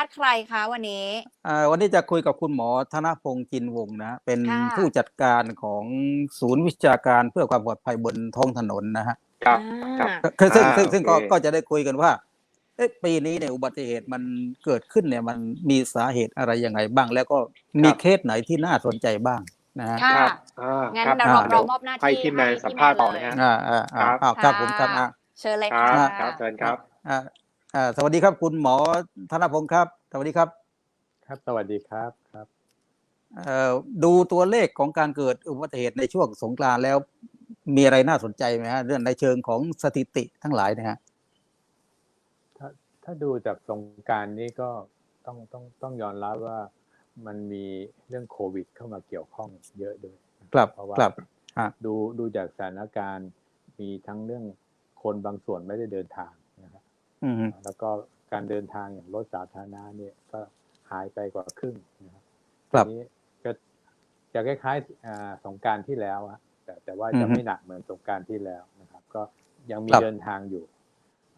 าษณ์ใครคะวันนี้ อ่าวันนี้จะคุยกับคุณหมอธนพงศ์จินวงศ์นะฮะเป็นค่ะ ผู้จัดการของศูนย์วิชาการเพื่อความปลอดภัยบนท้องถนนนะฮะครับอ่าครับคือซึ่งอ่าซึ่งซึ่งก็โอเค ก็จะได้คุยกันว่าเอ๊ะปีนี้เนี่ยอุบัติเหตุมันเกิดขึ้นเนี่ยมันมีสาเหตุอะไรยังไงบ้าง แล้วก็มีเคสไหนที่น่าสนใจบ้างนะฮะ ค่ะครับอ่างั้นครับเดี๋ยวเราอ่าเรามอบหน้าที่ให้พี่แมนสัมภาษณ์ต่อเลยฮะ อ่าอ่าอ่าครับอ้าวครับผมครับอ่าเชิญเลยคค่ะรับครับเชิญครับ อ่า อ่าสวัสดีครับคุณหมอธนพงศ์ครับ สวัสดีครับ ครับ สวัสดีครับครับเอ่อดูตัวเลขของการเกิดอุบัติเหตุในช่วงสงกรานต์แล้วมีอะไรน่าสนใจไหมฮะเรื่องในเชิงของสถิติทั้งหลายนะฮะถ้าถ้าดูจากสงกรารนี้ก็ต้องต้องต้องยอมรับว่ามันมีเรื่องโควิด เข้ามาเกี่ยวข้องเยอะด้วยนะครับเพราะว่าครับฮะดูดูจากสถานการณ์มีทั้งเรื่องคนบางส่วนไม่ได้เดินทางนะครับอืม แล้วก็การเดินทางอย่างรถสาธารณะเนี่ยก็หายไปกว่าครึ่งนะครับครับทีนี้ก็จะคล้ายๆอ่าสงกรารที่แล้วอะแต่แต่ว่าจะอือฮึไม่หนักเหมือนสงกรารที่แล้วนะครับ ก็ยังมีครับเดินทางอยู่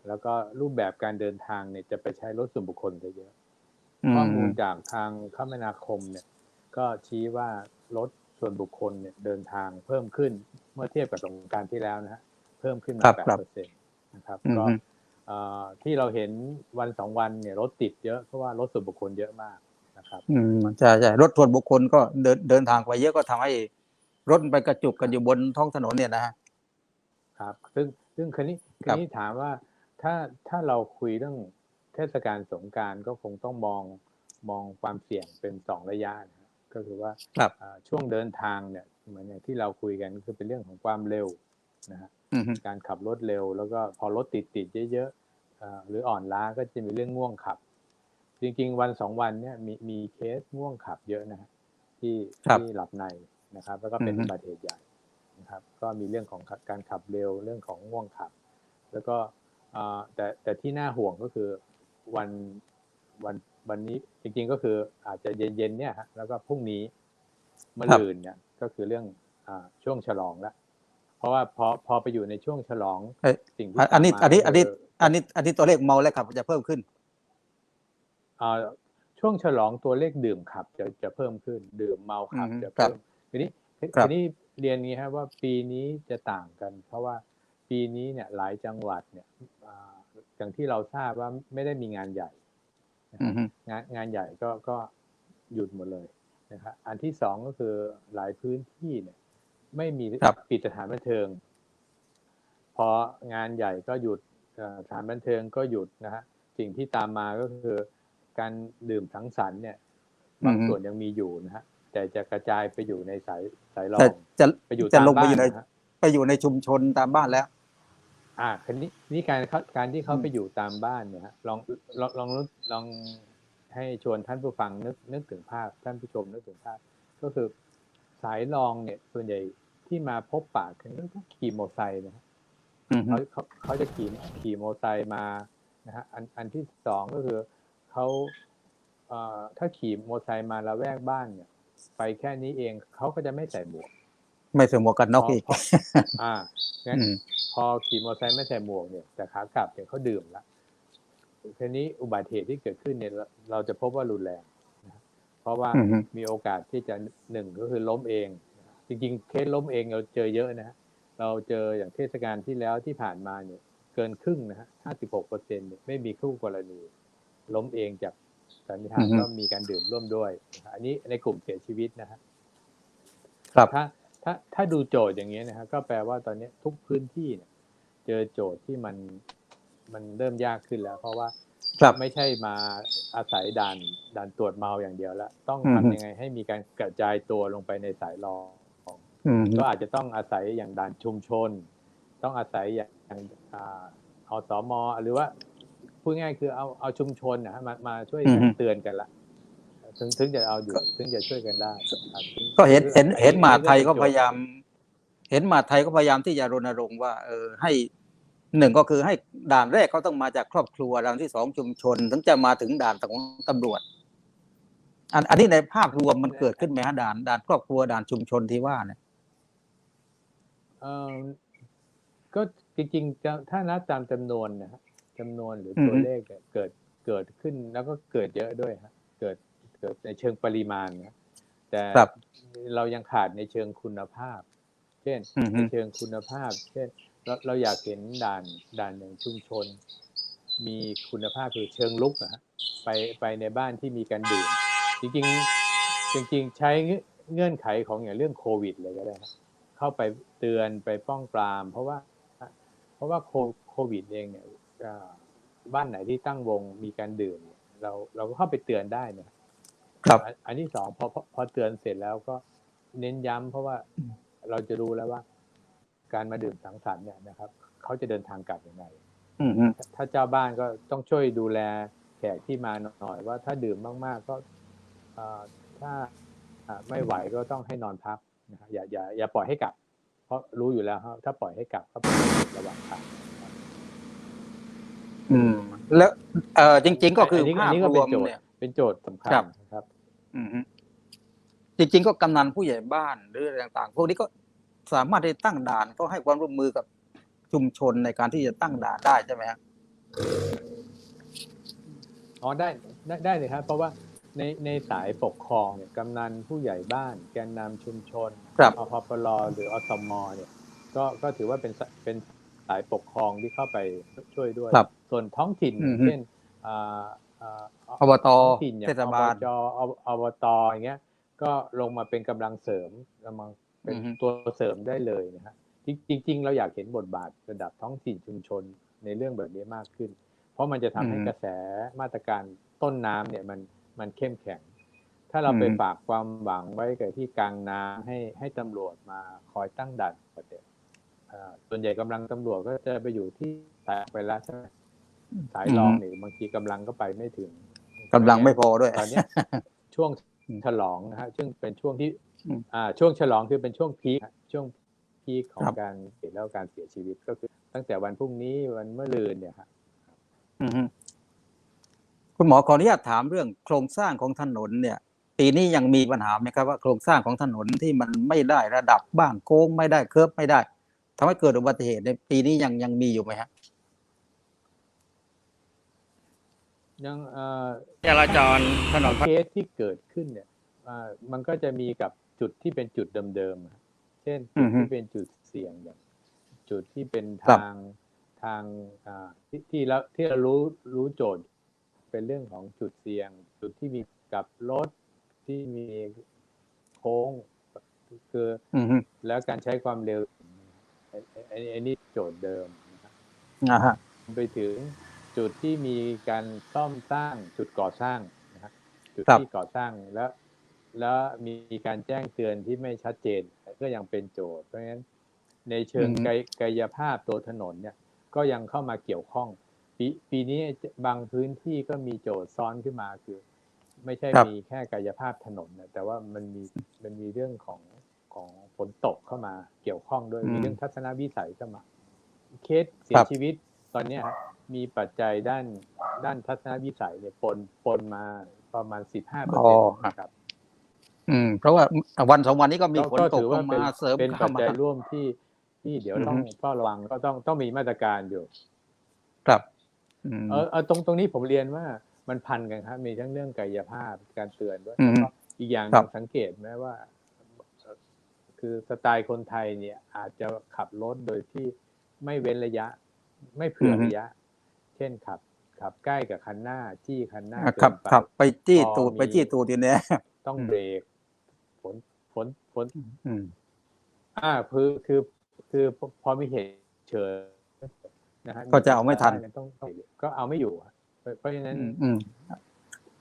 แล้วก็รูปแบบการเดินทางเนี่ยจะไปใช้รถส่วนบุคคลซะเยอะข้อมูลจากทางคมนาคมเนี่ย ก็ชี้ว่ารถส่วนบุคคลเนี่ยเดินทางเพิ่มขึ้นเมื่อเทียบกับสงกรารที่แล้วนะฮะเพิ่มขึ้นครัมาบแปดครับเปอร์เซ็นต์นะครับอืมก็เอ่อ ที่เราเห็นวันสองวันเนี่ยรถติดเยอะเพราะว่ารถส่วนบุคคลเยอะมากนะครับ อืมใช่ใช่รถส่วนบุคคลก็เดินเดินทางไปเยอะก็ทำให้รถไปกระจุกกันอยู่บนท้องถนนเนี่ยนะฮะครับ ซึ่งซึ่งคันนี้ครัคับนนี้ถามว่าถ้าถ้าเราคุยเรื่องเทศกาลสงกรารก็คงต้องมองมองความเสี่ยงเป็นสองระยะนะฮะก็คือว่าครับอ่าช่วงเดินทางเนี่ยเหมือนอย่างที่เราคุยกันก็คือเป็นเรื่องของความเร็วนะฮะอืม การขับรถเร็ว แล้วก็พอรถติดติดๆเยอะๆอ่าหรืออ่อนล้าก็จะมีเรื่องง่วงขับ จริงๆ วันสองวันเนี่ยมีมีเคสง่วงขับเยอะนะฮะที่ครับที่หลับในนะครับ แล้วก็เป็นอือฮึอุบัติเหตุใหญ่นะครับ ก็มีเรื่องของการขับเร็วเรื่องของง่วงขับ แล้วก็อ่าแต่แต่ที่น่าห่วงก็คือวันวันวันนี้จริงๆก็คืออาจจะเย็นๆเนี่ยฮะแล้วก็พรุ่งนี้มะครับรืนเนี่ยก็คือเรื่องอาช่วงฉลองแล้วเพ ราะว่าพอพอไปอยู่ในช่วงฉลองเอ้ยสิ่งที่อันอันนี้ตามมาอันนี้อันนี้คือันนี้อันนี้ตัวเลขเมาแล้วขับ จะเพิ่มขึ้นอ่าช่วงฉลองตัวเลขดื่มขับ จะจะเพิ่มขึ้น ดื่มเมาขับอืมจะครัเพิ่บมทีนี้ครับทีนี้เรียนงี้ครับว่าปีนี้จะต่างกัน เพราะว่าปีนี้เนี่ยหลายจังหวัดเนี่ยอ่าอย่างที่เราทราบว่าไม่ได้มีงานใหญ่นะอืครับมงานงานใหญ่ก็ก็หยุดหมดเลยนะครับอันที่สองก็คือหลายพื้นที่เนี่ย ไม่มีครับปิดสถานบันเทิง พองานใหญ่ก็หยุดเอ่อสถานบันเทิงก็หยุดนะฮะสิ่งที่ตามมาก็คือการดื่มสังสรรค์เนี่ยบางอือฮึส่วนยังมีอยู่นะฮะแต่จะกระจายไปอยู่ในสายสายรอแต่งจะไปอยู่จะตามลงไปบ้าอนยู่ในนะฮะไปอยู่ในชุมชนตามบ้านแล้ว อ่าคันนี้นี่การเขาการที่เขาอืมไปอยู่ตามบ้านเนี่ยฮะลองลองลองนึกลองให้ชวนท่านผู้ฟังนึกนึกถึงภาพท่านผู้ชมนึกถึงภาพ ก็คือสายรองเนี่ยส่วนใหญ่ ที่มาพบปะกันก็ขี่มอเตอร์ไซค์นะฮะอืมเขาเขาเขาจะขี่ขี่มอเตอร์ไซค์มานะฮะอันอันที่สองก็คือเขาเอ่อถ้าขี่มอเตอร์ไซค์มาละแวกบ้านเนี่ย ไปแค่นี้เองเขาก็จะไม่ใส่หมวก ไม่ใส่หมวกกันน็อกพออีกพออ่างั้นอืมพอขี่มอเตอร์ไซค์ไม่ใส่หมวกเนี่ยแต่ขากลับเนี่ยเขาดื่มละทีนี้อุบัติเหตุที่เกิดขึ้นเนี่ยเราเราจะพบว่ารุนแรงนะเพราะว่าอืมมีโอกาสที่จะหนึ่งก็คือล้มเอง จริงๆ เคสล้มเองเราเจอเยอะนะฮะเราเจออย่างเทศกาลที่แล้วที่ผ่านมาเนี่ยเกินครึ่งนะฮะห้าสิบหกเปอร์เซ็นต์เนี่ยไม่มีคู่กรณี ล้มเองจากสันนิษฐานอือฮึว่ามีการดื่มร่วมด้วยนะฮะอันนี้ในกลุ่มเสียชีวิตนะฮะครับถ้าถ้าถ้าดูโจทย์อย่างนี้ยนะฮะก็แปลว่าตอนนี้ทุกพื้นที่เนี่ย เจอโจทย์ที่มันมันเริ่มยากขึ้นแล้ว เพราะว่าครับไม่ใช่มาอาศัยด่านด่านตรวจเมาอย่างเดียวแล้ว ต้องอือฮึทำยังไงให้มีการกระจายตัวลงไปในสายรองอืม ก็อาจจะต้องอาศัยอย่างด่านชุมชน ต้องอาศัยอย่างอ่าอสมหรือว่าพูดง่ายๆคือเอาเอาชุมชนนะฮะมามาช่วยกันเตือนกันละถึงถึงจะเอาอยู่ถึงจะช่วยกันได้ครับก็เห็นเห็นคือเห็นมหาดไทยก็เรื่องพยายาม เห็นมหาดไทยก็พยายามที่จะรณรงค์ว่า เออให้หนึ่งก็คือให้ด่านแรกเขาต้องมาจากครอบครัวด่านที่สองชุมชน ถึงจะมาถึงด่านของตำรวจ อันอันนี้ในภาพรวมมันเกิดขึ้นไหมฮะด่านด่านครอบครัวด่านชุมชนที่ว่าเนี่ยเออ ก็จริงๆจะถ้านับตามจำนวนนะฮะจำนวนหรืออือฮึตัวเลขเนี่ยเกิดเกิดขึ้นแล้วก็เกิดเยอะด้วยฮะเกิดเกิดในเชิงปริมาณนะแต่ครับเรายังขาดในเชิงคุณภาพ เช่นอือฮึในเชิงคุณภาพ เช่นเราเราอยากเห็นด่านด่านอย่างชุมชน มีคุณภาพคือเชิงลุกนะฮะไปไปในบ้านที่มีการดื่มจริงๆจริง ๆ ใช้เงื่อนไขของอย่างเรื่องโควิดเลยก็ได้ครับ เข้าไปเตือนไปป้องปราม เพราะว่า เพราะว่าโคโควิดเองเนี่ยอ่าบ้านไหนที่ตั้งวงมีการดื่มเนี่ยเราเราก็เข้าไปเตือนได้นะครับครับอันอันที่สองพอพอพอเตือนเสร็จแล้วก็เน้นย้ำเพราะว่าเราจะรู้แล้วว่า การมาดื่มสังสรรค์เนี่ยนะครับเขาจะเดินทางกลับยังไงอืมอืมถ้าเจ้าบ้านก็ต้องช่วยดูแลแขกที่มาหน่อยว่าถ้าดื่มมาก ๆ ก็เอ่อถ้าอ่าไม่ไหวก็ต้องให้นอนพัก นะครับอย่าอย่าอย่าปล่อยให้กลับ เพราะรู้อยู่แล้วครับถ้าปล่อยให้กลับก็เป็นระหว่างทางอืม แล้วเออจริง ๆ ก็คือนนี้ภาพนนี้ก็รเป็วนมโจทเนี่ยย์เป็นโจทย์สำคัญครับนะครับอืมฮึจริง ๆ ก็กำนันผู้ใหญ่บ้านหรืออะไรต่างๆ พวกนี้ก็สามารถที่ตั้งด่านก็ให้ความร่วมมือกับชุมชนในการที่จะตั้งด่านได้ใช่ไหมฮะอ๋อได้ได้ได้เลยครับ เพราะว่า ในในสายปกครองเนี่ยกำนันผู้ใหญ่บ้าน แกนนำชุมชนครับอพปลหรืออสมเนี่ยก็ก็ถือว่าเป็นสเป็นสายปกครองที่เข้าไปช่วยด้วยครับส่วนท้องถิ่นอือฮึเช่นอ่าอ่าอบตท้องถิ่นอย่างเทศบาลอบจอบอบตอย่างเงี้ย ก็ลงมาเป็นกำลังเสริมกำลังเป็นอือฮึตัวเสริมได้เลยนะฮะจริงจริง ๆ เราอยากเห็นบทบาทระดับท้องถิ่นชุมชนในเรื่องแบบนี้มากขึ้น เพราะมันจะทำให้กระแสมาตรการต้นน้ำเนี่ยมัน มันเข้มแข็ง ถ้าเราไปฝากความหวังไว้กับที่กลางน้ำให้ให้ตำรวจมาคอยตั้งด่านตรวจเนี่ยอ่าส่วนใหญ่กำลังตำรวจก็จะไปอยู่ที่สายไปแล้วใช่ไหมสายรองนี่บางทีกำลังก็ไปไม่ถึงกำลังไม่พอด้วยตอนเนี้ยช่วงฉลองนะฮะซึ่งเป็นช่วงที่อืมอ่า ช่วงฉลองคือเป็นช่วงพีคฮะช่วงพีคของครับการเสียแล้วการเสียชีวิตก็คือ ตั้งแต่วันพรุ่งนี้วันเมื่อลืนเนี่ยฮะอือฮึ คุณหมอขออนุญาตถามเรื่องโครงสร้างของถนนเนี่ย ปีนี้ยังมีปัญหาไหมครับว่าโครงสร้างของถนนที่มันไม่ได้ระดับบ้างโค้งไม่ได้เคิร์ฟไม่ได้ทำให้เกิดอุบัติเหตุในปีนี้ยังยังมีอยู่ไหมฮะยังเอ่อจราจรถนนเคสที่เกิดขึ้นเนี่ยอ่ามันก็จะมีกับจุดที่เป็นจุดเดิมๆอะเช่นอืจุดอฮึที่เป็นจุดเสี่ยงอย่างจุดที่เป็นครับทางทางอ่าที่ที่เราที่เรารู้รู้โจทย์ เป็นเรื่องของจุดเสี่ยง จุดที่มีกับรถที่มีโค้งคืออือฮึแล้วการใช้ความเร็วไอ้ไอ้ไอ้นี่โจทย์เดิมนะครับอ่าฮะไปถึงจุดที่มีการซ่อมสร้างจุดก่อสร้างนะครับจุดครับที่ก่อสร้างแล้ว แล้วมีการแจ้งเตือนที่ไม่ชัดเจนก็ยังเป็นโจทย์เพราะฉะนั้นในเชิงกายกายภาพตัวถนนเนี่ย ก็ยังเข้ามาเกี่ยวข้อง ปีปีนี้บางพื้นที่ก็มีโจทย์ซ้อนขึ้นมาคือ ไม่ใช่ครับมีแค่กายภาพถนนนะแต่ว่ามันมีมันมีเรื่องของของฝนตกเข้ามาเกี่ยวข้องด้วยมีเรื่องทัศนวิสัยเข้ามา เคสเสียชีวิตตอนเนี้ยมีปัจจัยด้านด้านทัศนวิสัยเนี่ยปนปนมาประมาณสิบห้าเปอร์อ๋เซ็นอต์นะครับ อืม เพราะว่าวันสองวันนี้ก็มีฝนก็ตกถือลว่างเป็นมาเสริมเป็นปัเข้าจมาจัยร่วมที่ที่เดี๋ยวต้องอือฮึเฝ้าระวังก็ต้องต้องมีมาตรการอยู่ ครับอืม เออเออตรงตรงนี้ผมเรียนว่ามันพันกันครับ มีทั้งเรื่องกายภาพการเตือนด้วยอืมแล้วก็อีกอย่างหครันึ่บงสังเกตไหมว่าเอ่อคือสไตล์คนไทยเนี่ย อาจจะขับรถโดยที่ไม่เว้นระยะ ไม่เผื่อระยะ เช่นขับ ขับใกล้กับคันหน้าจี้คันหน้าอะเกิขับนไปขับไปจี้พอตูดมีไปจี้ตูดทีเนี้ยต้องอืมเบรกฝนฝนฝนอืมอ่าคือคือคือพอพอมีเหตุเฉิน นะฮะก็จะเอาไม่ทันต้องต้องก็เอาไม่อยู่อะเพราะเพราะฉะนั้นอืมอืม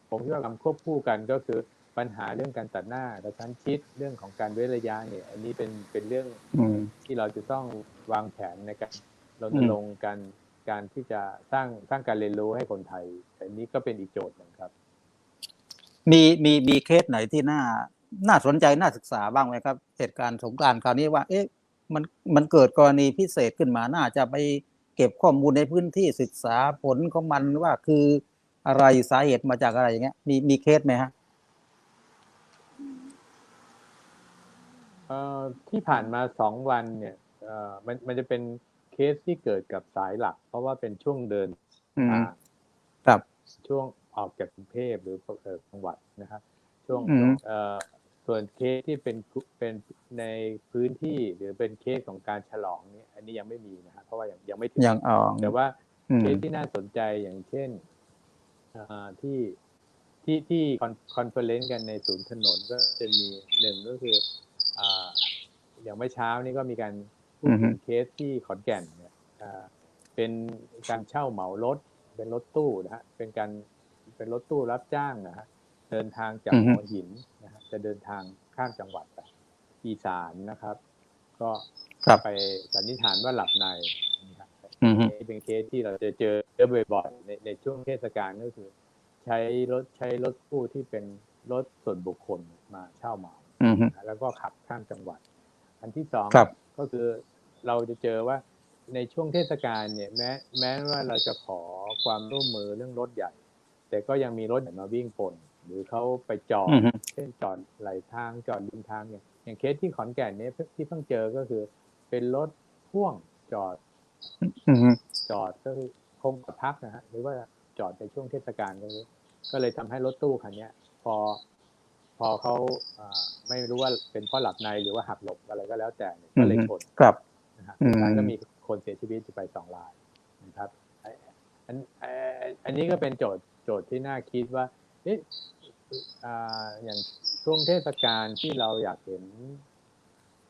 ผมคิดว่าการควบคู่กันก็คือปัญหาเรื่องการตัดหน้ากระชั้นชิดเรื่องของการเว้นระยะเนี่ย อันนี้เป็นเป็นเรื่องอืมที่เราจะต้องวางแผนในการรณรงค์การการที่จะสร้างสร้างการเรียนรู้ให้คนไทย อันนี้ก็เป็นอีกโจทย์หนึ่งครับ มีมีมีเคสไหนที่น่าน่าสนใจน่าศึกษาบ้างไหมครับเหตุการณ์สงกรานต์คราวนี้ว่า เอ๊ะมันมันเกิดกรณีพิเศษขึ้นมาน่าจะไป เก็บข้อมูลในพื้นที่ศึกษาผลของมันว่าคืออะไรสาเหตุมาจากอะไรอย่างเงี้ยมีมีเคสไหมฮะเอ่อที่ผ่านมาสองวันเนี่ยเอ่อมันมันจะเป็นเคสที่เกิดกับสายหลัก เพราะว่าเป็นช่วงเดินอืมทางครับช่วงออกจากกรุงเทพหรือเอ่อจังหวัดนะครับช่วงอืมเอ่อ ส่วนเคสที่เป็นเป็นในพื้นที่หรือเป็นเคสของการฉลองเนี่ยอันนี้ยังไม่มีนะครับเพราะว่ายังยังไม่ถึงอย่างอ๋อแต่ว่าอืมเคสที่น่าสนใจอย่างเช่นอ่าที่ที่ที่คอนเฟอเรนซ์กันในศูนย์ถนนก็จะมีหนึ่งก็คืออ่าอย่างเมื่อเช้านี่ก็มีการพูดถึงเคสที่ขอนแก่นเนี่ยอ่าเป็นการเช่าเหมารถ เป็นรถตู้นะฮะเป็นการเป็นรถตู้รับจ้างนะฮะ เดินทางจากอือฮึหัวหินนะฮะจะเดินทางข้ามจังหวัดไปอีสานนะครับ ก็ครับไปสันนิษฐานว่าหลับในนะครับอืมฮึนี่เป็นเคสที่เราจะเจอเจอบ่อยๆในในช่วงเทศกาลก็คือ ใช้รถใช้รถตู้ที่เป็นรถส่วนบุคคลมาเช่าเหมาอืมฮึแล้วก็ขับข้ามจังหวัด อันที่สองครับก็คือเราจะเจอว่าในช่วงเทศกาลเนี่ยแม้แม้ว่าเราจะขอความร่วมมือเรื่องรถใหญ่ แต่ก็ยังมีรถใหญ่มาวิ่งปน หรือเขาไปจอดอืมฮึเช่นจอดไหลทางจอดริมทางเนี่ยอย่างเคสที่ขอนแก่นเนี่ยที่เพิ่งเจอก็คือ เป็นรถพ่วงจอดอืมฮึจอดก็คือคงกับพักนะฮะหรือว่าจอดในช่วงเทศกาลตรงนี้ก็เลยทำให้รถตู้คันเนี้ยพอพอเขาอ่าไม่รู้ว่าเป็นเพราะหลับในหรือว่าหักหลบอะไรก็แล้วแต่เนี่ยก็เลยชนครับนะฮะอืมสุดท้ายก็มีคนเสียชีวิตไปสองรายนะครับไอ้อันอันอันนี้ก็เป็นโจทย์โจทย์ที่น่าคิดว่าเอ๊ะ อ่าอย่างช่วงเทศกาลที่เราอยากเห็น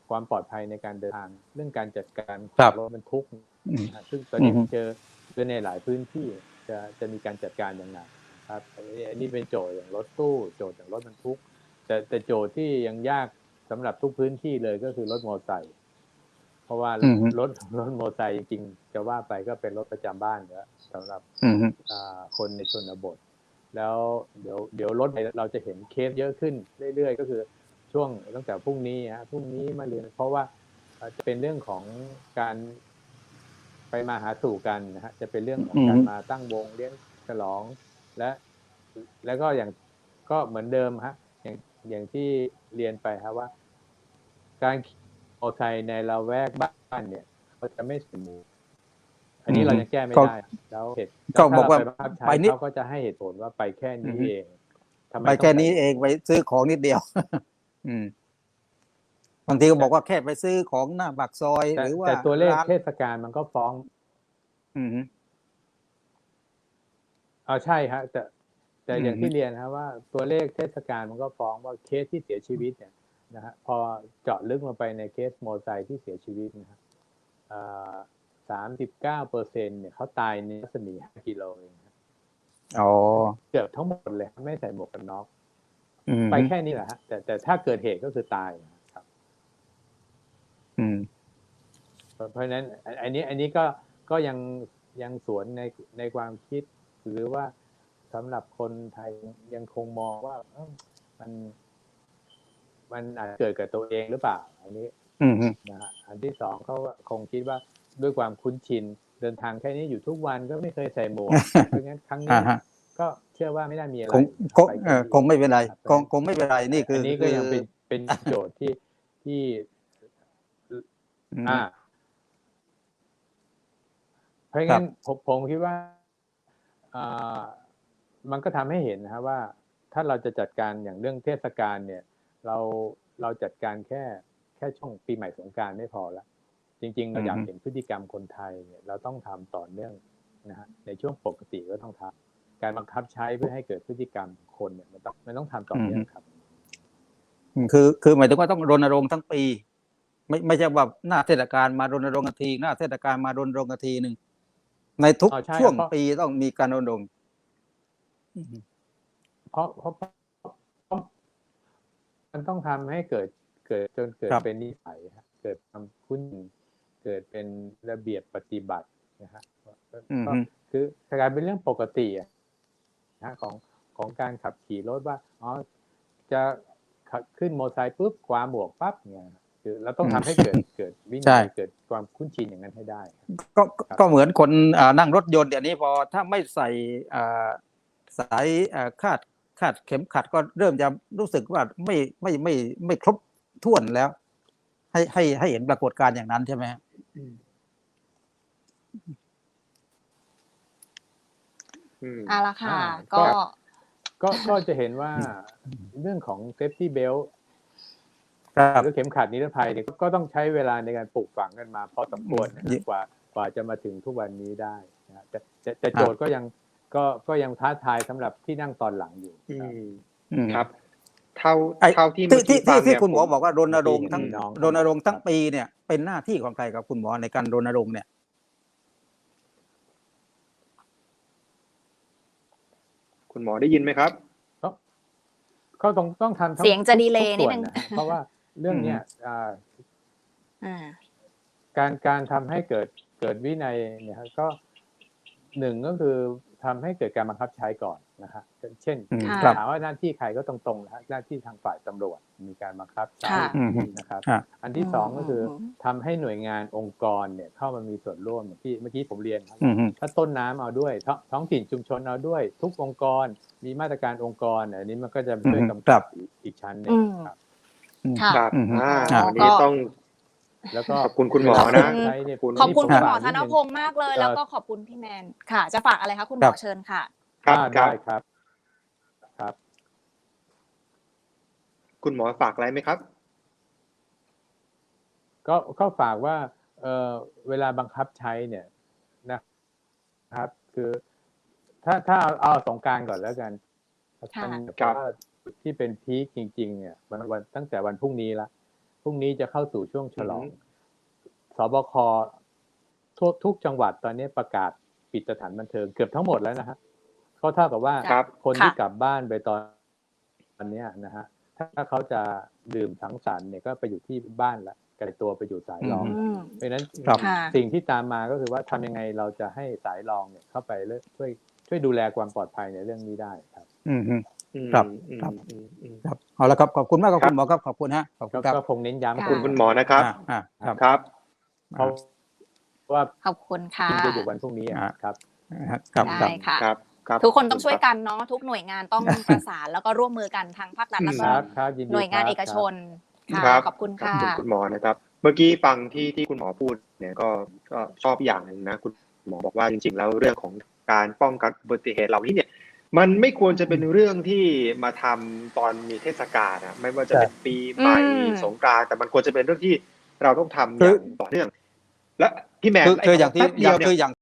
ความปลอดภัยในการเดินทาง เรื่องการจัดการครับรถบรรทุกอืมนะฮะซึ่งตอนนี้อือฮึเจอเจอในหลายพื้นที่จะจะมีการจัดการยังไงครับอันนี้อันนี้เป็นโจทย์อย่างรถตู้ โจทย์อย่างรถบรรทุก แต่แต่โจทย์ที่ยังยากสำหรับทุกพื้นที่เลยก็คือรถมอเตอร์ไซค์เพราะว่าอือฮึรถรถมอเตอร์ไซค์จริงๆจะว่าไปก็เป็นรถประจำบ้านแล้วสำหรับอืมฮึอ่าคนในชนบท แล้วเดี๋ยวเดี๋ยวรถเราจะเห็นเคสเยอะขึ้นเรื่อยๆ ก็คือช่วงตั้งแต่พรุ่งนี้ฮะพรุ่งนี้มาเรียนเพราะว่าอ่าจะเป็นเรื่องของการไปมาหาสู่กันนะฮะจะเป็นเรื่องของการอืมมาตั้งวงเลี้ยงฉลองและ แล้วก็อย่างก็เหมือนเดิมฮะอย่างอย่างที่เรียนไปครับว่า การขี่มอเตอร์ไซค์ในละแวกบ้านเนี่ยเขาจะไม่สมบูรณ์ อันนี้อืมเรายังแก้ไม่ก็ได้แล้วเหตุก็บอกว่าถ้เรไปบังคับใช้ไปนิดเขาก็จะให้เหตุผลว่าไปแค่นี้อือฮึเองทำไมไปต้องแค่นี้ใส่เองไปซื้อของนิดเดียว อืมบางทีก็บอกว่าแค่ไปซื้อของหน้าปากซอยแต่หรือว่าแต่ตัวเลขร้านเทศกาลมันก็ฟ้อง อืมฮึเออใช่ฮะแต่แต่อย่างอือฮึที่ที่เรียนนะว่าตัวเลขเทศกาลมันก็ฟ้องว่าเคสที่เสียชีวิตเนี่ยนะฮะพอเจาะลึกลงไปในเคสมอเตอร์ไซค์ที่เสียชีวิตนะครับ สามสิบเก้าเปอร์เซ็นเนี่ยเขาตายในรัศมีห้ากิโลเองครับอ๋อเกือบทั้งหมดเลยไม่ใส่หมวกกันน็อกอืมไปแค่นี้แหละฮะแต่แต่ถ้าเกิดเหตุก็คือตายนะครับ อืม เพราะเพราะฉะนั้นอันอันนี้ อันนี้ก็ก็ยังยังสวนในในความคิด หรือว่าสำหรับคนไทยยังคงมองว่าเอ้ามัน มันอาจจะเกิดกับตัวเองหรือเปล่า อันนี้อืมฮึนะฮะอันที่สองเขาก็คงคิดว่า ด้วยความคุ้นชิน เดินทางแค่นี้อยู่ทุกวันก็ไม่เคยใส่หมวกเพราะงั้นครั้งนี้อ่าฮะก็เชื่อว่าไม่น่ามีอะไรคงคงไปเออคงไม่เป็นไรครับคงคงไม่เป็นไรนี่คืออัอันนี้ก็ยังเป็นเป็นโจทย์ที่ที่อ่าเพราะงั้นผมผมคิดว่าอ่ามันก็ทำให้เห็นนะครับว่า ถ้าเราจะจัดการอย่างเรื่องเทศกาลเนี่ย เราเราจัดการแค่แค่ช่วงปีใหม่สงกรารไม่พอละ จริง ๆ เราอยากอือฮึเห็นพฤติกรรมคนไทยเนี่ยเราต้องทำต่อเนื่องนะฮะในช่วงปกติก็ต้องทำการบังคับใช้เพื่อให้เกิดพฤติกรรมของคนเนี่ยมันต้องมันต้องทำต่อเนื่องครับอืมคือคือหมายถึงว่าต้องรณรงค์ทั้งปี ไม่ไม่ใช่ว่าหน้าเทศกาลมารณรงค์กันทีหน้าเทศกาลมารณรงค์กันทีหนึ่งในทุกอ๋อใช่ช่วงเพราะปีต้องมีการรณรงค์อืมเพราะเพราะเพราะมันต้องทำให้เกิดเกิดจนเกิดครับเป็นนิสัยฮะเกิดความคุ้น เกิดเป็นระเบียบปฏิบัตินะฮะก็อืมก็ฮึคือกลายเป็นเรื่องปกติอะนะฮะของของการขับขี่รถว่าอ๋อจะขับขึ้นมอเตอร์ไซค์ปุ๊บคว้าหมวกปั๊บเนี่ยคือเราต้องทำให้เกิดเกิดวิใช่นัยเกิดความคุ้นชินอย่างนั้นให้ได้ครับก็ก็ก็เหมือนคนอ่านั่งรถยนต์เดี๋ยวนี้พอถ้าไม่ใส่อ่าสายอ่าคาดคาดเข็มขัดก็เริ่มจะรู้สึกว่าไม่ไม่ไม่ไม่ครบถ้วนแล้ว ให้ให้ให้เห็นปรากฏการณ์อย่างนั้นใช่ไหมฮะค อืมเอาละค่ะอ่าก็ ก็ก็จะเห็นว่าเรื่องของ safety belt ครับหรือเข็มขัดนิรภัยเนี่ยก็ต้องใช้เวลาในการปลูกฝังกันมาพอสมควรนะอืมกว่ากว่าจะมาถึงทุกวันนี้ได้นะแต่แต่แต่โจทย์ก็ยังก็ก็ยังท้าทายสำหรับที่นั่งตอนหลังอยู่อืครับมอืมครับเท่าไอ้เท่าที่ที่เมื่อที่กี้ฟัที่งที่เนี่ยคุณหมอผมบอกว่ารณรงค์ทั้งพี่น้องรณรงค์ทั้งปีเนี่ย เป็นหน้าที่ของใครครับคุณหมอในการรณรงค์เนี่ยคุณหมอได้ยินไหมครับก็ต้องต้องทำทั้เสียงจะดีเลทุย์กนิดส่วนึงะเพราะว่าเรื่องเนี้ยอ่าอ่าการการทำให้เกิดเกิดวินัยเนี่ยครับก็หนึ่งก็คือทำให้เกิดการบังคับใช้ก่อน นะฮะเช่นอืมค่ะครับถามว่าหน้าที่ใครก็ตรงๆนะฮะหน้าที่ทางฝ่ายตำรวจมีการบังคับใช้ค่ะอืมนะครับอะอันที่สองก็คืออมทำให้หน่วยงานองค์กรเนี่ยเข้ามามีส่วนร่วมอย่างที่เมื่อกี้ผมเรียนครับอืมถ้าต้นน้ำเอาด้วยท้องท้องถิ่นชุมชนเอาด้วย ทุกองค์กรมีมาตรการองค์กรอันนี้มันก็จะช่วยอืมกำครักับบอีกอีกชั้นหนึ่งอืมครับค่ะครับอืมอ่าครับวันนี้ต้องแล้วก็ขอบคุณคุณหมอนะใช้เนี่ยขอบคุณนี่คุณหมอฝากธดนงพงศ์มากเลยเอ่อแล้วก็ขอบคุณพี่แมนค่ะ จะฝากอะไรคะคุณหมครัอบเชิญค่ะ ครับอ่าครัได้บครับ ครับ คุณหมอฝากอะไรไหมครับ ก็ก็ฝากว่าเออเวลาบังคับใช้เนี่ยนะครับ คือ ถ้าถ้าเอาเอาสงกรารก่อนแล้วกันค่ะเพราะว่าที่เป็นพีคจริง ๆ เนี่ยวันวันตั้งแต่วันพรุ่งนี้ละพรุ่งนี้จะเข้าสู่ช่วงฉลองอืมสบคทุกทุกจังหวัดตอนนี้ประกาศปิดสถานบันเทิงเกือบทั้งหมดแล้วนะฮะ ก็เท่ากับว่าครับคนที่ค่ะกลับบ้านไปตอนวันเนี้ยนะฮะถ้าเขาจะดื่มสังสรรค์เนี่ยก็ไปอยู่ที่บ้านละไกลตัวไปอยู่สายรองอืมเพราะฉะนั้นครับค่ะสิ่งที่ตามมาก็คือว่าทำยังไงเราจะให้สายรองเนี่ยเข้าไปเลือกช่วยช่วยดูแลความปลอดภัยในเรื่องนี้ได้ครับ อืมอืมอืมครับอืมครับอืมอืมครับเอาละครับขอบคุณมากครับครับคุณหมอครับขอบคุณฮะขอบคุก็ณครับก็คงเน้นย้ำขอบคุณคุณหมอนะครับอ่าอ่าครับครับเพราะว่าขอบคุณค่ะที่จะอยู่วันพรุ่งนี้อะอ่าครับครับครับ ได้ค่ะครับครับทุกคนต้องช่วยกันเนาะทุกหน่วยงานต้องประสานแล้วก็ร่วมมือกันทั้งภาครัฐแล้วคก็รับครับยินดีหน่วยงานครับเอกชนค่ะครับขอบคุณขอบค่ะคุณคุณหมอนะครับ เมื่อกี้ฟังที่ที่คุณหมอพูดเนี่ยก็ก็ชอบอย่างหนึ่งนะคุณหมอบอกว่าจริง ๆ แล้วเรื่องของการป้องกันอุบัติเหตุเหล่านี้เนี่ยมันไม่ควรจะเป็นเรื่องที่มาทำตอนมีเทศกาลนะไม่ว่าจะเป็นปีใหม่อืมสงกรานต์แต่มันควรจะเป็นเรื่องที่เราต้องทำอคืย่าองต่อเนื่อง และพี่แมนคือคืออย่างที่แป๊บเดีอยวย่างเนี่ยคืออย่าง